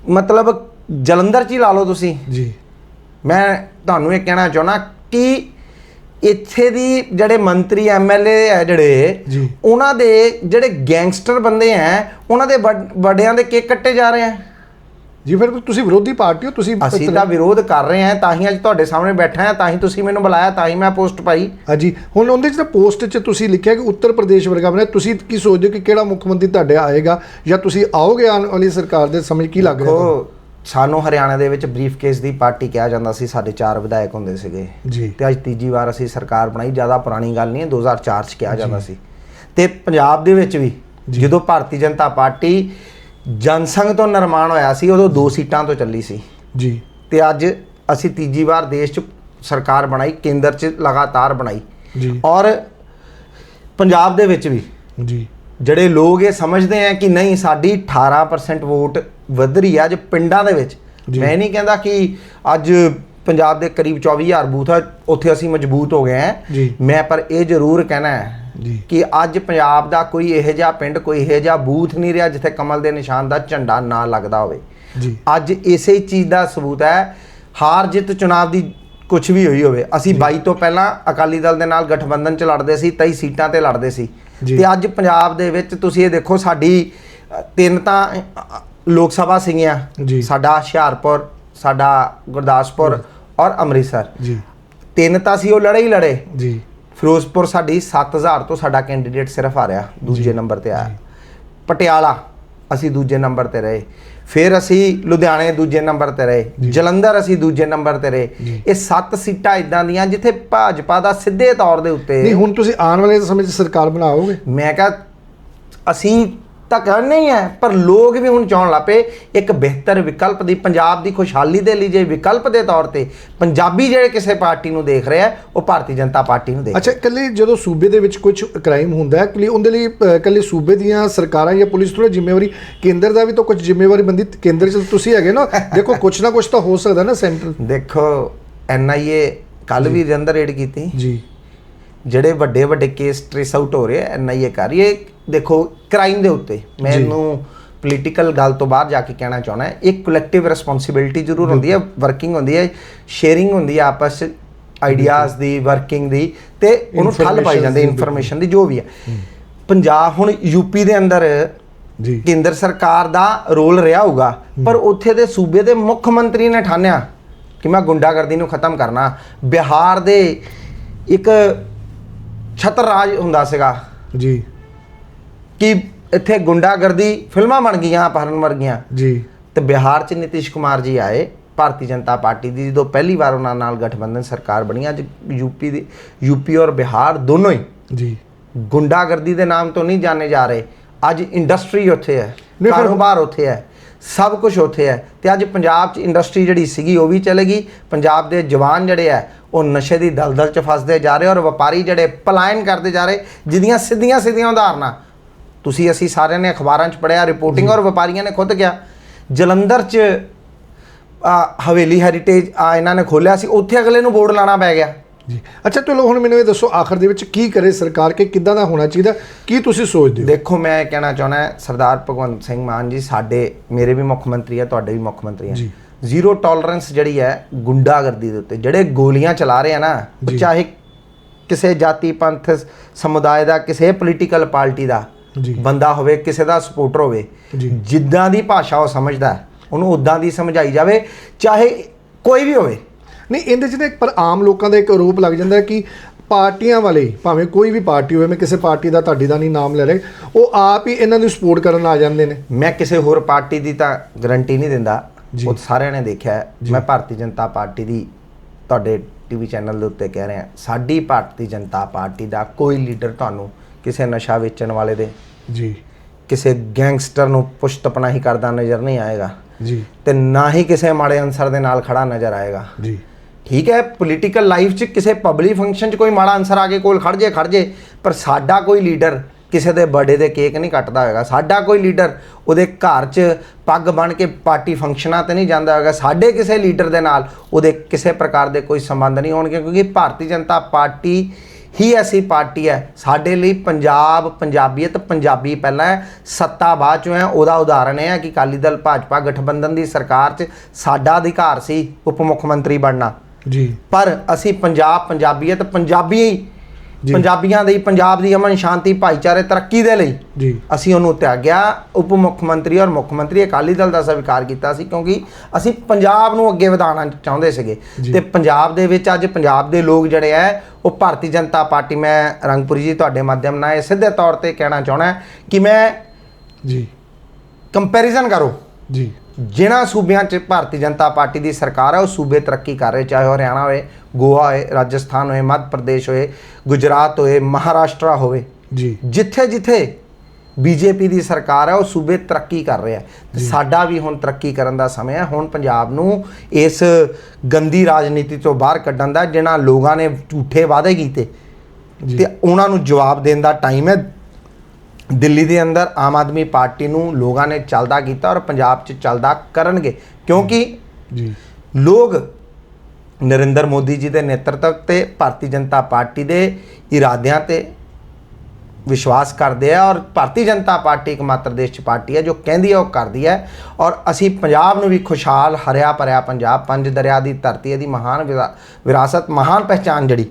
Speaker 1: ਮਤਲਬ ਜਲੰਧਰ 'ਚ ਹੀ ਲਾ ਲਓ ਤੁਸੀਂ।
Speaker 2: ਜੀ।
Speaker 1: ਮੈਂ ਤੁਹਾਨੂੰ ਇਹ ਕਹਿਣਾ ਚਾਹੁੰਦਾ ਕਿ ਇੱਥੇ ਦੀ ਜਿਹੜੇ ਮੰਤਰੀ ਐਮਐਲਏ ਹੈ ਜਿਹੜੇ। ਉਹਨਾਂ ਦੇ ਜਿਹੜੇ ਗੈਂਗਸਟਰ ਬੰਦੇ ਆ ਉਹਨਾਂ ਦੇ ਵੱਡ- ਵੱਡਿਆਂ ਦੇ ਕੇਕ ਕੱਟੇ ਜਾ ਰਹੇ ਆ
Speaker 2: ਜੀ ਫਿਰ ਤੁਸੀਂ ਵਿਰੋਧੀ ਪਾਰਟੀ ਹੋ ਤੁਸੀਂ
Speaker 1: ਅਸੀਂ ਤਾਂ ਵਿਰੋਧ ਕਰ ਰਹੇ ਹਾਂ ਤਾਂ ਹੀ ਅੱਜ ਤੁਹਾਡੇ ਸਾਹਮਣੇ ਬੈਠਾ ਹਾਂ ਤਾਂ ਹੀ ਤੁਸੀਂ ਮੈਨੂੰ ਬੁਲਾਇਆ ਤਾਂ ਹੀ ਮੈਂ ਪੋਸਟ ਪਾਈ।
Speaker 2: ਹਾਂਜੀ ਹੁਣ ਉਹਦੇ ਚ ਤਾਂ ਪੋਸਟ 'ਚ ਤੁਸੀਂ ਲਿਖਿਆ ਕਿ ਉੱਤਰ ਪ੍ਰਦੇਸ਼ ਵਰਗਾ ਬਣਿਆ ਤੁਸੀਂ ਕੀ ਸੋਚਦੇ ਹੋ ਕਿ ਕਿਹੜਾ ਮੁੱਖ ਮੰਤਰੀ ਤੁਹਾਡੇ ਆਏਗਾ ਜਾਂ ਤੁਸੀਂ ਆਓਗੇ ਆਉਣ ਵਾਲੀ ਸਰਕਾਰ ਦੇ ਸਮੇਂ ਕੀ ਲੱਗ ਰਿਹਾ ਤੁਹਾਨੂੰ?
Speaker 1: ਸਾਨੂੰ ਹਰਿਆਣਾ ਦੇ ਵਿੱਚ ਬਰੀਫ ਕੇਸ ਦੀ ਪਾਰਟੀ ਕਿਹਾ ਜਾਂਦਾ ਸੀ ਸਾਡੇ ਚਾਰ ਵਿਧਾਇਕ ਹੁੰਦੇ ਸੀਗੇ।
Speaker 2: ਜੀ।
Speaker 1: ਤੇ ਅੱਜ ਤੀਜੀ ਵਾਰ ਅਸੀਂ ਸਰਕਾਰ ਬਣਾਈ ਜ਼ਿਆਦਾ ਪੁਰਾਣੀ ਗੱਲ ਨਹੀਂ ਹੈ 2004 ਚ ਕਿਹਾ ਜਾਂਦਾ ਸੀ। ਤੇ ਪੰਜਾਬ ਦੇ ਵਿੱਚ ਵੀ ਜਦੋਂ ਭਾਰਤੀ ਜਨਤਾ ਪਾਰਟੀ ਜਨਸੰਘ ਤੋਂ ਨਿਰਮਾਣ ਹੋਇਆ ਸੀ ਉਦੋਂ ਦੋ ਸੀਟਾਂ ਤੋਂ ਚੱਲੀ ਸੀ।
Speaker 2: ਜੀ।
Speaker 1: ਤੇ ਅੱਜ ਅਸੀਂ ਤੀਜੀ ਵਾਰ ਦੇਸ਼ 'ਚ ਸਰਕਾਰ ਬਣਾਈ ਕੇਂਦਰ 'ਚ ਲਗਾਤਾਰ ਬਣਾਈ।
Speaker 2: ਜੀ।
Speaker 1: ਔਰ ਪੰਜਾਬ ਦੇ ਵਿੱਚ ਵੀ
Speaker 2: ਜੀ।
Speaker 1: ਜਿਹੜੇ ਲੋਕ ਇਹ ਸਮਝਦੇ ਆ ਕਿ ਨਹੀਂ ਸਾਡੀ 18% ਵੋਟ ਵਧ ਰਹੀ ਆ ਅੱਜ ਪਿੰਡਾਂ ਦੇ ਵਿੱਚ। ਮੈਂ ਨਹੀਂ ਕਹਿੰਦਾ ਕਿ ਅੱਜ ਪੰਜਾਬ ਦੇ ਕਰੀਬ 24000 ਬੂਥ ਆ ਉੱਥੇ ਅਸੀਂ ਮਜ਼ਬੂਤ ਹੋ ਗਏ ਆ। ਮੈਂ ਪਰ ਇਹ ਜ਼ਰੂਰ ਕਹਿਣਾ ਹੈ ਕਿ ਅੱਜ ਪੰਜਾਬ ਦਾ ਕੋਈ ਇਹੋ ਜਿਹਾ ਪਿੰਡ ਕੋਈ ਇਹੋ ਜਿਹਾ ਬੂਥ ਨਹੀਂ ਰਿਹਾ ਜਿੱਥੇ ਕਮਲ ਦੇ ਨਿਸ਼ਾਨ ਦਾ ਝੰਡਾ ਨਾ ਲੱਗਦਾ ਹੋਵੇ। ਅੱਜ ਇਸੇ ਚੀਜ਼ ਦਾ ਸਬੂਤ ਹੈ ਹਾਰ ਜਿੱਤ ਚੁਣਾਵ ਦੀ ਕੁਝ ਵੀ ਹੋਈ ਹੋਵੇ। ਅਸੀਂ 22 ਤੋਂ ਪਹਿਲਾਂ ਅਕਾਲੀ ਦਲ ਦੇ ਨਾਲ ਗਠਬੰਧਨ ਚ ਲੜਦੇ ਸੀ 23 ਸੀਟਾਂ ਤੇ ਲੜਦੇ ਸੀ। ਤੇ ਅੱਜ ਪੰਜਾਬ ਦੇ ਵਿੱਚ ਤੁਸੀਂ ਇਹ ਦੇਖੋ ਸਾਡੀ ਤਿੰਨ ਤਾਂ ਲੋਕ ਸਭਾ ਸੀਗੀਆਂ। ਸਾਡਾ ਹੁਸ਼ਿਆਰਪੁਰ ਸਾਡਾ ਗੁਰਦਾਸਪੁਰ ਔਰ ਅੰਮ੍ਰਿਤਸਰ।
Speaker 2: ਜੀ।
Speaker 1: ਤਿੰਨ ਤਾਂ ਸੀ ਉਹ ਲੜੇ ਹੀ ਲੜੇ।
Speaker 2: ਜੀ।
Speaker 1: ਫਿਰੋਜ਼ਪੁਰ ਸਾਡੀ 7000 ਤੋਂ ਸਾਡਾ ਕੈਂਡੀਡੇਟ ਸਿਰਫ ਆ ਰਿਹਾ ਦੂਜੇ ਨੰਬਰ ਤੇ ਆਇਆ। ਪਟਿਆਲਾ ਅਸੀਂ ਦੂਜੇ ਨੰਬਰ ਤੇ ਰਹੇ। ਫਿਰ ਅਸੀਂ ਲੁਧਿਆਣੇ ਦੂਜੇ ਨੰਬਰ ਤੇ ਰਹੇ। ਜਲੰਧਰ ਅਸੀਂ ਦੂਜੇ ਨੰਬਰ ਤੇ ਰਹੇ। ਇਹ ਸੱਤ ਸੀਟਾਂ ਇਦਾਂ ਦੀਆਂ ਜਿੱਥੇ ਭਾਜਪਾ ਦਾ ਸਿੱਧੇ ਤੌਰ ਦੇ ਉੱਤੇ
Speaker 2: ਨਹੀਂ ਹੁਣ ਤੁਸੀਂ ਆਉਣ ਵਾਲੇ ਸਮੇਂ 'ਚ ਸਰਕਾਰ ਬਣਾਓਗੇ?
Speaker 1: ਮੈਂ ਕਹਾ ਅਸੀਂ ਤਾਂ ਕਰਨੇ ਹੀ ਹੈ ਪਰ ਲੋਕ ਵੀ ਹੁਣ ਚਾਹਣ ਲੱਪੇ ਇੱਕ ਬਿਹਤਰ ਵਿਕਲਪ ਦੀ ਪੰਜਾਬ ਦੀ ਖੁਸ਼ਹਾਲੀ ਦੇ ਲਈ ਜੇ ਵਿਕਲਪ ਦੇ ਤੌਰ ਤੇ ਪੰਜਾਬੀ ਜਿਹੜੇ ਕਿਸੇ ਪਾਰਟੀ ਨੂੰ ਦੇਖ ਰਿਹਾ ਉਹ ਭਾਰਤੀ ਜਨਤਾ ਪਾਰਟੀ ਨੂੰ ਦੇਖ
Speaker 2: ਅੱਛਾ ਇਕੱਲੇ ਜਦੋਂ ਸੂਬੇ ਦੇ ਵਿੱਚ ਕੁਝ ਕ੍ਰਾਈਮ ਹੁੰਦਾ ਹੈ ਕਿ ਉਹਦੇ ਲਈ ਅ, ਇਕੱਲੇ ਸੂਬੇ ਦੀਆਂ ਸਰਕਾਰਾਂ ਜਾਂ ਪੁਲਿਸ ਥੋੜਾ ਜ਼ਿੰਮੇਵਾਰੀ ਕੇਂਦਰ ਦਾ ਵੀ ਤਾਂ ਕੁਝ ਜ਼ਿੰਮੇਵਾਰੀ ਬੰਦੀ ਕੇਂਦਰ 'ਚ ਤੁਸੀਂ ਹੈਗੇ ਨਾ ਦੇਖੋ ਕੁਝ ਨਾ ਕੁਝ ਤਾਂ ਹੋ ਸਕਦਾ ਨਾ ਸੈਂਟਰ।
Speaker 1: ਦੇਖੋ ਐਨਆਈਏ ਕੱਲ ਵੀ ਦੇ ਅੰਦਰ ਰੇਡ ਕੀਤੀ।
Speaker 2: ਜੀ।
Speaker 1: ਜਿਹੜੇ ਵੱਡੇ ਵੱਡੇ ਕੇਸ ਟ੍ਰੇਸ ਆਊਟ ਹੋ ਰਹੇ ਐ ਐਨਆਈਏ ਕਰ ਰਹੀ ਹੈ ਦੇਖੋ ਕ੍ਰਾਈਮ ਦੇ ਉੱਤੇ ਮੈਂ
Speaker 2: ਜੀ।
Speaker 1: ਇਹਨੂੰ ਪੋਲੀਟੀਕਲ ਗੱਲ ਤੋਂ ਬਾਹਰ ਜਾ ਕੇ ਕਹਿਣਾ ਚਾਹਣਾ ਹੈ। ਇੱਕ ਕਲੈਕਟਿਵ ਰਿਸਪੌਂਸਿਬਿਲਟੀ ਜ਼ਰੂਰ ਹੁੰਦੀ ਹੈ ਵਰਕਿੰਗ ਹੁੰਦੀ ਹੈ ਸ਼ੇਅਰਿੰਗ ਹੁੰਦੀ ਹੈ ਆਪਸ ਆਈਡੀਆਜ਼ ਦੀ ਵਰਕਿੰਗ ਦੀ ਤੇ ਉਹਨੂੰ ਠੱਲ ਪਾਈ ਜਾਂਦੀ ਇਨਫੋਰਮੇਸ਼ਨ ਦੀ ਜੋ ਵੀ ਹੈ। ਪੰਜਾਬ ਹੁਣ ਯੂਪੀ ਦੇ ਅੰਦਰ
Speaker 2: ਜੀ।
Speaker 1: ਕੇਂਦਰ ਸਰਕਾਰ ਦਾ ਰੋਲ ਰਿਹਾ ਹੋਊਗਾ ਪਰ ਉੱਥੇ ਦੇ ਸੂਬੇ ਦੇ ਮੁੱਖ ਮੰਤਰੀ ਨੇ ਠਾਣਿਆ ਕਿ ਮੈਂ ਗੁੰਡਾਗਰਦੀ ਨੂੰ ਖਤਮ ਕਰਨਾ। ਬਿਹਾਰ ਦੇ ਇੱਕ ਛਤਰ ਰਾਜ ਹੁੰਦਾ ਸੀਗਾ।
Speaker 2: ਜੀ।
Speaker 1: ਕਿ ਇੱਥੇ ਗੁੰਡਾਗਰਦੀ ਫਿਲਮਾਂ ਬਣ ਗਈਆਂ ਅਪਹਰਨ ਵਰਗੀਆਂ
Speaker 2: ਜੀ।
Speaker 1: ਤੇ ਬਿਹਾਰ 'ਚ ਨਿਤਿਸ਼ ਕੁਮਾਰ ਜੀ ਆਏ ਭਾਰਤੀ ਜਨਤਾ ਪਾਰਟੀ ਦੀ ਜਦੋਂ ਪਹਿਲੀ ਵਾਰ ਉਹਨਾਂ ਨਾਲ ਗਠਬੰਧਨ ਸਰਕਾਰ ਬਣੀ ਅੱਜ ਯੂਪੀ ਦੀ ਯੂਪੀ ਔਰ ਬਿਹਾਰ ਦੋਨੋਂ ਹੀ
Speaker 2: ਜੀ।
Speaker 1: ਗੁੰਡਾਗਰਦੀ ਦੇ ਨਾਮ ਤੋਂ ਨਹੀਂ ਜਾਣੇ ਜਾ ਰਹੇ। ਅੱਜ ਇੰਡਸਟਰੀ ਉੱਥੇ ਹੈ ਕਾਰੋਬਾਰ ਉੱਥੇ ਹੈ ਸਭ ਕੁਝ ਉੱਥੇ ਹੈ। ਤੇ ਅੱਜ ਪੰਜਾਬ 'ਚ ਇੰਡਸਟਰੀ ਜਿਹੜੀ ਸੀਗੀ ਉਹ ਵੀ ਚਲੇ ਗਈ ਪੰਜਾਬ ਦੇ ਜਵਾਨ ਜਿਹੜੇ ਹੈ ਉਹ ਨਸ਼ੇ ਦੀ ਦਲਦਲ 'ਚ ਫਸਦੇ ਜਾ ਰਹੇ ਔਰ ਵਪਾਰੀ ਜਿਹੜੇ ਪਲਾਇਨ ਕਰਦੇ ਜਾ ਰਹੇ ਜਿਹਦੀਆਂ ਸਿੱਧੀਆਂ ਸਿੱਧੀਆਂ ਉਦਾਹਰਨਾਂ ਤੁਸੀਂ ਅਸੀਂ ਸਾਰਿਆਂ ਨੇ ਅਖਬਾਰਾਂ 'ਚ ਪੜਿਆ ਰਿਪੋਰਟਿੰਗ ਔਰ ਵਪਾਰੀਆਂ ਨੇ ਖੁਦ ਕਿਹਾ। ਜਲੰਧਰ 'ਚ ਆ, ਹਵੇਲੀ ਹੈਰੀਟੇਜ ਆ ਇਹਨਾਂ ਨੇ ਖੋਲਿਆ ਸੀ। ਉੱਥੇ ਅਗਲੇ ਨੂੰ ਬੋਰਡ ਲਾਣਾ ਪੈ ਗਿਆ।
Speaker 2: ਜੀ। ਅੱਛਾ ਚਲੋ ਹੁਣ ਮੈਨੂੰ ਇਹ ਦੱਸੋ ਆਖਰ ਦੇ ਵਿੱਚ ਕੀ ਕਰੇ ਸਰਕਾਰ ਕਿ ਕਿੱਦਾਂ ਦਾ ਹੋਣਾ ਚਾਹੀਦਾ? ਕੀ ਤੁਸੀਂ ਸੋਚਦੇ ਹੋ?
Speaker 1: ਦੇਖੋ ਮੈਂ ਇਹ ਕਹਿਣਾ ਚਾਹੁੰਦਾ ਸਰਦਾਰ ਭਗਵੰਤ ਸਿੰਘ ਮਾਨ ਜੀ ਸਾਡੇ ਮੇਰੇ ਵੀ ਮੁੱਖ ਮੰਤਰੀ ਹੈ ਤੁਹਾਡੇ ਵੀ ਮੁੱਖ ਮੰਤਰੀ
Speaker 2: ਜੀ।
Speaker 1: ਜ਼ੀਰੋ ਟੋਲਰੈਂਸ ਜਿਹੜੀ ਹੈ ਗੁੰਡਾਗਰਦੀ ਦੇ ਉੱਤੇ। ਜਿਹੜੇ ਗੋਲੀਆਂ ਚਲਾ ਰਹੇ ਆ ਨਾ। ਚਾਹੇ ਕਿਸੇ ਜਾਤੀ ਪੰਥ ਸਮੁਦਾਇ ਦਾ ਕਿਸੇ ਪੋਲੀਟੀਕਲ ਪਾਰਟੀ ਦਾ ਬੰਦਾ ਹੋਵੇ ਕਿਸੇ ਦਾ ਸਪੋਰਟਰ ਹੋਵੇ। ਜਿੱਦਾਂ ਦੀ ਭਾਸ਼ਾ ਉਹ ਸਮਝਦਾ ਉਹਨੂੰ ਉਦਾਂ ਦੀ ਸਮਝਾਈ ਜਾਵੇ ਚਾਹੇ ਕੋਈ ਵੀ ਹੋਵੇ
Speaker 2: ਨਹੀਂ ਇਹਦੇ 'ਚ ਇੱਕ ਪਰ ਆਮ ਲੋਕਾਂ ਦਾ ਇੱਕ ਆਰੋਪ ਲੱਗ ਜਾਂਦਾ ਕਿ ਪਾਰਟੀਆਂ ਵਾਲੇ ਭਾਵੇਂ ਕੋਈ ਵੀ ਪਾਰਟੀ ਹੋਵੇ ਮੈਂ ਕਿਸੇ ਪਾਰਟੀ ਦਾ ਤੁਹਾਡੀ ਦਾ ਨਹੀਂ ਨਾਮ ਲੈ ਰਿਹਾ ਉਹ ਆਪ ਹੀ ਇਹਨਾਂ ਨੂੰ ਸਪੋਰਟ ਕਰਨ ਆ ਜਾਂਦੇ ਨੇ
Speaker 1: ਮੈਂ ਕਿਸੇ ਹੋਰ ਪਾਰਟੀ ਦੀ ਤਾਂ ਗਾਰੰਟੀ ਨਹੀਂ ਦਿੰਦਾ। ਉਹ ਸਾਰਿਆਂ ਨੇ ਦੇਖਿਆ। ਮੈਂ ਭਾਰਤੀ ਜਨਤਾ ਪਾਰਟੀ ਦੀ ਤੁਹਾਡੇ ਟੀਵੀ ਚੈਨਲ ਦੇ ਉੱਤੇ ਕਹਿ ਰਿਹਾ ਸਾਡੀ ਭਾਰਤੀ ਜਨਤਾ ਪਾਰਟੀ ਦਾ ਕੋਈ ਲੀਡਰ ਤੁਹਾਨੂੰ ਕਿਸੇ ਨਸ਼ਾ ਵੇਚਣ ਵਾਲੇ ਦੇ।
Speaker 2: ਜੀ।
Speaker 1: ਕਿਸੇ ਗੈਂਗਸਟਰ ਨੂੰ ਪੁਸ਼ਤਪਨਾਹੀ ਕਰਦਾ ਨਜ਼ਰ ਨਹੀਂ ਆਏਗਾ।
Speaker 2: ਜੀ।
Speaker 1: ਤੇ ਨਾ ਹੀ ਕਿਸੇ ਮਾੜੇ ਅਨਸਰ ਦੇ ਨਾਲ ਖੜਾ ਨਜ਼ਰ ਆਏਗਾ।
Speaker 2: ਜੀ।
Speaker 1: ਠੀਕ ਹੈ ਪੋਲੀਟੀਕਲ ਲਾਈਫ 'ਚ ਕਿਸੇ ਪਬਲਿਕ ਫੰਕਸ਼ਨ 'ਚ ਕੋਈ ਮਾੜਾ ਅਨਸਰ ਆ ਕੇ ਕੋਲ ਖੜ ਜੇ ਖੜ ਜੇ ਪਰ ਸਾਡਾ ਕੋਈ ਲੀਡਰ ਕਿਸੇ ਦੇ ਬਰਥਡੇ ਦੇ ਕੇਕ ਨਹੀਂ ਕੱਟਦਾ ਹੋਏਗਾ। ਸਾਡਾ ਕੋਈ ਲੀਡਰ ਉਹਦੇ ਘਰ 'ਚ ਪੱਗ ਬਣ ਕੇ ਪਾਰਟੀ ਫੰਕਸ਼ਨਾਂ ਤੇ ਨਹੀਂ ਜਾਂਦਾ ਹੋਏਗਾ। ਸਾਡੇ ਕਿਸੇ ਲੀਡਰ ਦੇ ਨਾਲ ਉਹਦੇ ਕਿਸੇ ਪ੍ਰਕਾਰ ਦੇ ਕੋਈ ਸੰਬੰਧ ਨਹੀਂ ਹੋਣਗੇ ਕਿਉਂਕਿ ਭਾਰਤੀ ਜਨਤਾ ਪਾਰਟੀ ਹੀ ਐਸੀ ਪਾਰਟੀ ਹੈ। ਸਾਡੇ ਲਈ ਪੰਜਾਬ ਪੰਜਾਬੀਅਤ ਪੰਜਾਬੀ ਪਹਿਲਾਂ ਹੈ ਸੱਤਾ ਬਾਅਦ ਚੋਂ ਹੈ। ਉਹਦਾ ਉਦਾਹਰਣ ਇਹ ਹੈ ਕਿ ਅਕਾਲੀ ਦਲ ਭਾਜਪਾ ਗਠਬੰਧਨ ਦੀ ਸਰਕਾਰ 'ਚ ਸਾਡਾ ਅਧਿਕਾਰ ਸੀ ਉਪ ਮੁੱਖ ਮੰਤਰੀ ਬਣਨਾ।
Speaker 2: ਜੀ।
Speaker 1: ਪਰ ਅਸੀਂ ਪੰਜਾਬ ਪੰਜਾਬੀਅਤ ਪੰਜਾਬੀ। ਪੰਜਾਬੀਆਂ ਦੇ ਪੰਜਾਬ ਦੀ ਅਮਨ ਸ਼ਾਂਤੀ ਭਾਈਚਾਰੇ ਤਰੱਕੀ ਦੇ ਲਈ
Speaker 2: ਜੀ।
Speaker 1: ਅਸੀਂ ਉਹਨੂੰ ਤਿਆਗਿਆ। ਉਪ ਮੁੱਖ ਮੰਤਰੀ ਔਰ ਮੁੱਖ ਮੰਤਰੀ ਅਕਾਲੀ ਦਲ ਦਾ ਸਵੀਕਾਰ ਕੀਤਾ ਸੀ ਕਿਉਂਕਿ ਅਸੀਂ ਪੰਜਾਬ ਨੂੰ ਅੱਗੇ ਵਧਾਉਣਾ ਚਾਹੁੰਦੇ ਸੀਗੇ। ਤੇ ਪੰਜਾਬ ਦੇ ਵਿੱਚ ਅੱਜ ਪੰਜਾਬ ਦੇ ਲੋਕ ਜਿਹੜੇ ਆ ਉਹ ਭਾਰਤੀ ਜਨਤਾ ਪਾਰਟੀ ਮੈਂ ਰੰਗਪੁਰੀ ਜੀ ਤੁਹਾਡੇ ਮਾਧਿਅਮ ਨਾਲ ਇਹ ਸਿੱਧੇ ਤੌਰ ਤੇ ਕਹਿਣਾ ਚਾਹਣਾ ਕਿ ਮੈਂ
Speaker 2: ਜੀ।
Speaker 1: ਕੰਪੈਰੀਜ਼ਨ ਕਰੋ।
Speaker 2: ਜੀ।
Speaker 1: ਜਿਨ੍ਹਾਂ ਸੂਬਿਆਂ 'ਚ ਭਾਰਤੀ ਜਨਤਾ ਪਾਰਟੀ ਦੀ ਸਰਕਾਰ ਹੈ ਉਹ ਸੂਬੇ ਤਰੱਕੀ ਕਰ ਰਹੇ ਚਾਹੇ ਹਰਿਆਣਾ ਹੋਏ ਗੋਆ ਹੋਏ ਰਾਜਸਥਾਨ ਹੋਏ ਮੱਧ ਪ੍ਰਦੇਸ਼ ਹੋਏ ਗੁਜਰਾਤ ਹੋਏ ਮਹਾਰਾਸ਼ਟਰ ਹੋਵੇ।
Speaker 2: ਜੀ।
Speaker 1: ਜਿੱਥੇ ਜਿੱਥੇ ਬੀਜੇਪੀ ਦੀ ਸਰਕਾਰ ਹੈ ਉਹ ਸੂਬੇ ਤਰੱਕੀ ਕਰ ਰਿਹਾ। ਤੇ ਸਾਡਾ ਵੀ ਹੁਣ ਤਰੱਕੀ ਕਰਨ ਦਾ ਸਮਾਂ ਹੈ ਹੁਣ ਪੰਜਾਬ ਨੂੰ ਇਸ ਗੰਦੀ ਰਾਜਨੀਤੀ ਤੋਂ ਬਾਹਰ ਕੱਢਣ ਦਾ ਜਿਨ੍ਹਾਂ ਲੋਕਾਂ ਨੇ ਝੂਠੇ ਵਾਅਦੇ ਕੀਤੇ। ਤੇ ਉਹਨਾਂ ਨੂੰ ਜਵਾਬ ਦੇਣ ਦਾ ਟਾਈਮ ਹੈ। ਦਿੱਲੀ ਦੇ ਅੰਦਰ ਆਮ ਆਦਮੀ ਪਾਰਟੀ ਨੂੰ ਲੋਕਾਂ ਨੇ ਚੱਲਦਾ ਕੀਤਾ ਔਰ ਪੰਜਾਬ 'ਚ ਚੱਲਦਾ ਕਰਨਗੇ। ਕਿਉਂਕਿ
Speaker 2: ਜੀ।
Speaker 1: ਲੋਕ ਨਰਿੰਦਰ ਮੋਦੀ ਜੀ ਦੇ ਨੇਤਰਤਵ ਤੇ ਭਾਰਤੀ ਜਨਤਾ ਪਾਰਟੀ ਦੇ ਇਰਾਦਿਆਂ ਤੇ ਵਿਸ਼ਵਾਸ ਕਰਦੇ ਆ ਔਰ ਭਾਰਤੀ ਜਨਤਾ ਪਾਰਟੀ ਇੱਕਮਾਤਰ ਦੇਸ਼ 'ਚ ਪਾਰਟੀ ਹੈ ਜੋ ਕਹਿੰਦੀ ਹੈ ਉਹ ਕਰਦੀ ਹੈ ਔਰ ਅਸੀਂ ਪੰਜਾਬ ਨੂੰ ਵੀ ਖੁਸ਼ਹਾਲ ਹਰਿਆ ਭਰਿਆ ਪੰਜਾਬ ਪੰਜ ਦਰਿਆ ਦੀ ਧਰਤੀ ਇਹਦੀ ਮਹਾਨ ਵਿਰਾ- ਵਿਰਾਸਤ ਮਹਾਨ ਪਹਿਚਾਨ ਜੜੀ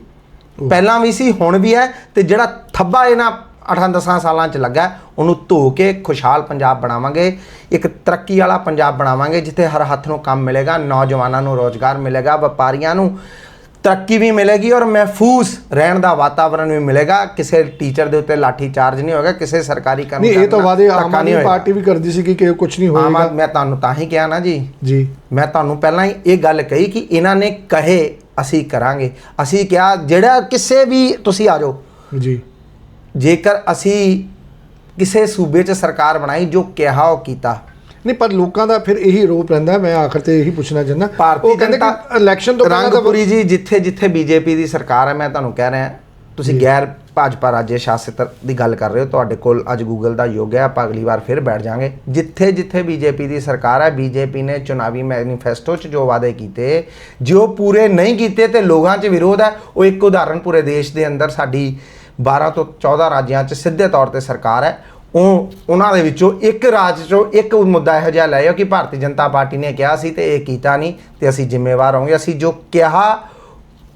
Speaker 1: ਪਹਿਲਾਂ ਵੀ ਸੀ ਹੁਣ ਵੀ ਹੈ ਤੇ ਜਿਹੜਾ ਥੱਬਾ ਇਹਨਾਂ 8-10 ਸਾਲਾਂ 'ਚ ਲੱਗਾ। ਉਹਨੂੰ ਧੋ ਕੇ ਖੁਸ਼ਹਾਲ ਪੰਜਾਬ ਬਣਾਵਾਂਗੇ। ਇੱਕ ਤਰੱਕੀ ਵਾਲਾ ਪੰਜਾਬ ਬਣਾਵਾਂਗੇ ਜਿੱਥੇ ਹਰ ਹੱਥ ਨੂੰ ਕੰਮ ਮਿਲੇਗਾ ਨੌਜਵਾਨਾਂ ਨੂੰ ਰੋਜ਼ਗਾਰ ਮਿਲੇਗਾ ਵਪਾਰੀਆਂ ਨੂੰ ਤਰੱਕੀ ਵੀ ਮਿਲੇਗੀ ਔਰ ਮਹਿਫੂਜ਼ ਰਹਿਣ ਦਾ ਵਾਤਾਵਰਣ ਵੀ ਮਿਲੇਗਾ। ਕਿਸੇ ਟੀਚਰ ਦੇ ਉੱਤੇ ਲਾਠੀ ਚਾਰਜ ਨਹੀਂ ਹੋਏਗਾ ਕਿਸੇ ਸਰਕਾਰੀ
Speaker 2: ਨਹੀਂ ਇਹ ਤਾਂ ਵਾਦੇ ਆਮ ਆਦਮੀ। ਪਾਰਟੀ ਵੀ ਕਰਦੀ ਸੀ ਕਿ ਕੁਝ ਨਹੀਂ ਹੋਏਗਾ।
Speaker 1: ਮੈਂ ਤੁਹਾਨੂੰ ਤਾਂ ਹੀ ਕਿਹਾ ਨਾ ਜੀ।
Speaker 2: ਜੀ।
Speaker 1: ਮੈਂ ਤੁਹਾਨੂੰ ਪਹਿਲਾਂ ਹੀ ਇਹ ਗੱਲ ਕਹੀ ਕਿ ਇਹਨਾਂ ਨੇ ਕਹੇ ਅਸੀਂ ਕਰਾਂਗੇ। ਅਸੀਂ ਕਿਹਾ ਜਿਹੜਾ ਕਿਸੇ ਵੀ ਤੁਸੀਂ ਆ ਜਾਓ।
Speaker 2: ਜੀ।
Speaker 1: ਜੇਕਰ ਅਸੀਂ ਕਿਸੇ ਸੂਬੇ 'ਚ ਸਰਕਾਰ ਬਣਾਈ ਜੋ ਕਿਹਾ ਉਹ ਕੀਤਾ।
Speaker 2: ਨਹੀਂ ਪਰ ਲੋਕਾਂ ਦਾ ਫਿਰ ਇਹੀ ਰੋਪ ਰਹਿੰਦਾ ਮੈਂ ਆਖਰ ਤੇ ਇਹੀ ਪੁੱਛਣਾ ਚਾਹੁੰਦਾ।
Speaker 1: ਭਾਰਤੀ
Speaker 2: ਉਹ ਕਹਿੰਦੇ ਕਿ ਇਲੈਕਸ਼ਨ ਤੋਂ ਪਹਿਲਾਂ ਤਾਂ
Speaker 1: ਰੰਗਪੁਰੀ ਜੀ ਜਿੱਥੇ ਜਿੱਥੇ ਬੀਜੇਪੀ ਦੀ ਸਰਕਾਰ ਹੈ ਮੈਂ ਤੁਹਾਨੂੰ ਕਹਿ ਰਿਹਾ ਤੁਸੀਂ ਗੈਰ ਭਾਜਪਾ ਰਾਜ ਸ਼ਾਸਿਤ ਦੀ ਗੱਲ ਕਰ ਰਹੇ ਹੋ ਤੁਹਾਡੇ ਕੋਲ ਅੱਜ ਗੂਗਲ ਦਾ ਯੁੱਗ ਹੈ ਆਪਾਂ ਅਗਲੀ ਵਾਰ ਫਿਰ ਬੈਠ ਜਾਾਂਗੇ ਜਿੱਥੇ ਜਿੱਥੇ ਬੀਜੇਪੀ ਦੀ ਸਰਕਾਰ ਹੈ ਬੀਜੇਪੀ ਨੇ ਚੁਣਾਵੀ ਮੈਨੀਫੈਸਟੋ 'ਚ ਜੋ ਵਾਅਦੇ ਕੀਤੇ ਜੋ ਪੂਰੇ ਨਹੀਂ ਕੀਤੇ ਤੇ ਲੋਕਾਂ 'ਚ ਵਿਰੋਧ ਹੈ ਉਹ ਇੱਕ ਉਦਾਹਰਣ ਪੂਰੇ ਦੇਸ਼ ਦੇ ਅੰਦਰ ਸਾਡੀ 12 ਤੋਂ 14 ਰਾਜਾਂ 'ਚ ਸਿੱਧੇ ਤੌਰ ਤੇ ਸਰਕਾਰ ਹੈ। ਉਹ ਉਹਨਾਂ ਦੇ ਵਿੱਚੋਂ ਇੱਕ ਰਾਜ 'ਚੋਂ ਇੱਕ ਮੁੱਦਾ ਇਹੋ ਜਿਹਾ ਲਿਆਓ ਕਿ ਭਾਰਤੀ ਜਨਤਾ ਪਾਰਟੀ ਨੇ ਕਿਹਾ ਸੀ ਤੇ ਇਹ ਕੀਤਾ ਨਹੀਂ ਤੇ ਅਸੀਂ ਜ਼ਿੰਮੇਵਾਰ ਹੋਵਾਂਗੇ। ਅਸੀਂ ਜੋ ਕਿਹਾ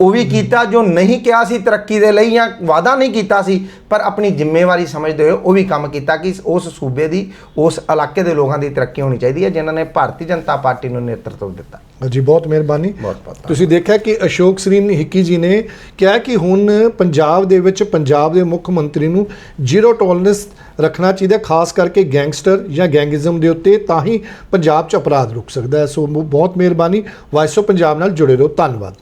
Speaker 1: ਉਹ ਵੀ ਕੀਤਾ ਜੋ ਨਹੀਂ ਕਿਹਾ ਸੀ ਤਰੱਕੀ ਦੇ ਲਈ ਜਾਂ ਵਾਅਦਾ ਨਹੀਂ ਕੀਤਾ ਸੀ ਪਰ ਆਪਣੀ ਜ਼ਿੰਮੇਵਾਰੀ ਸਮਝਦੇ ਹੋਏ ਉਹ ਵੀ ਕੰਮ ਕੀਤਾ ਕਿ ਉਸ ਸੂਬੇ ਦੀ ਉਸ ਇਲਾਕੇ ਦੇ ਲੋਕਾਂ ਦੀ ਤਰੱਕੀ ਹੋਣੀ ਚਾਹੀਦੀ ਹੈ ਜਿਨ੍ਹਾਂ ਨੇ ਭਾਰਤੀ ਜਨਤਾ ਪਾਰਟੀ ਨੂੰ ਨੇਤਰਤਵ ਦਿੱਤਾ।
Speaker 2: ਜੀ ਬਹੁਤ ਮਿਹਰਬਾਨੀ।
Speaker 1: ਬਹੁਤ ਬਹੁਤ
Speaker 2: ਤੁਸੀਂ ਦੇਖਿਆ ਕਿ ਅਸ਼ੋਕ ਸਰੀਨ ਹਿੱਕੀ ਜੀ ਨੇ ਕਿਹਾ ਕਿ ਹੁਣ ਪੰਜਾਬ ਦੇ ਵਿੱਚ ਪੰਜਾਬ ਦੇ ਮੁੱਖ ਮੰਤਰੀ ਨੂੰ ਜ਼ੀਰੋ ਟੋਲਰੈਂਸ ਰੱਖਣਾ ਚਾਹੀਦਾ ਖਾਸ ਕਰਕੇ ਗੈਂਗਸਟਰ ਜਾਂ ਗੈਂਗਿਜ਼ਮ ਦੇ ਉੱਤੇ ਤਾਂ ਹੀ ਪੰਜਾਬ 'ਚ ਅਪਰਾਧ ਰੁਕ ਸਕਦਾ ਹੈ। ਸੋ ਬਹੁਤ ਮਿਹਰਬਾਨੀ। ਵਾਇਸ ਪੰਜਾਬ ਨਾਲ ਜੁੜੇ ਰਹੋ। ਧੰਨਵਾਦ।